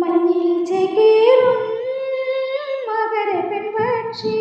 മഞ്ഞിൽ ചേക്കേറും മകര പെൺപക്ഷി.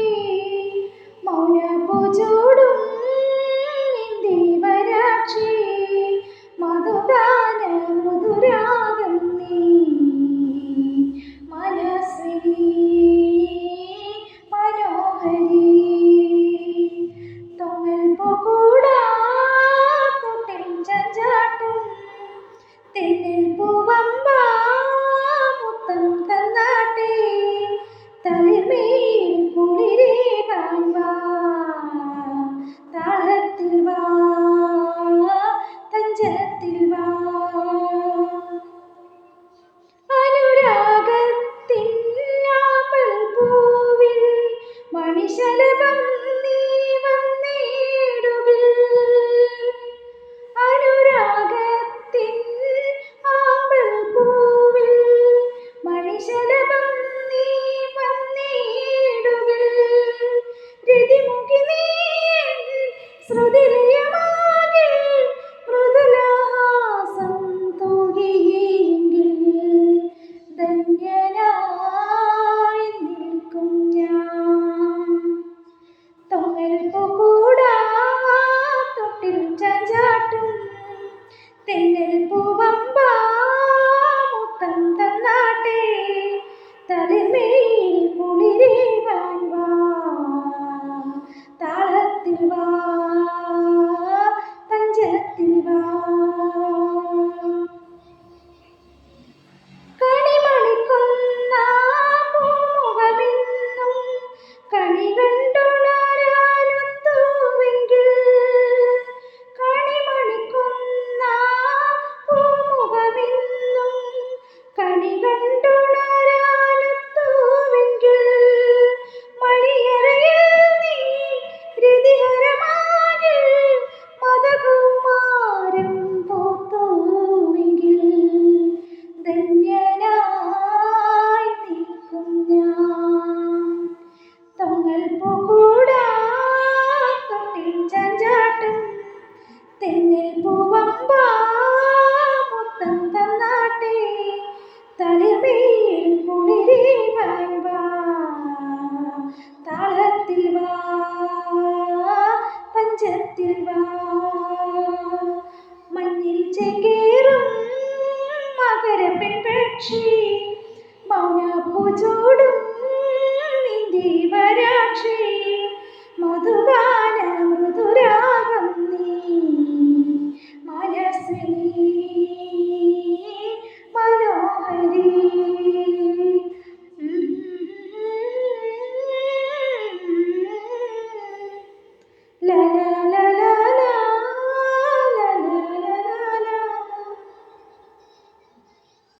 കണികൾ പൂക്കൂടാട്ടിഞ്ചാട്ടും തെന്നിൽ താളത്തിൽ വാ പഞ്ചത്തിൽ വാ മഞ്ഞിൽ ചേക്കേറും മകര പെൺപക്ഷി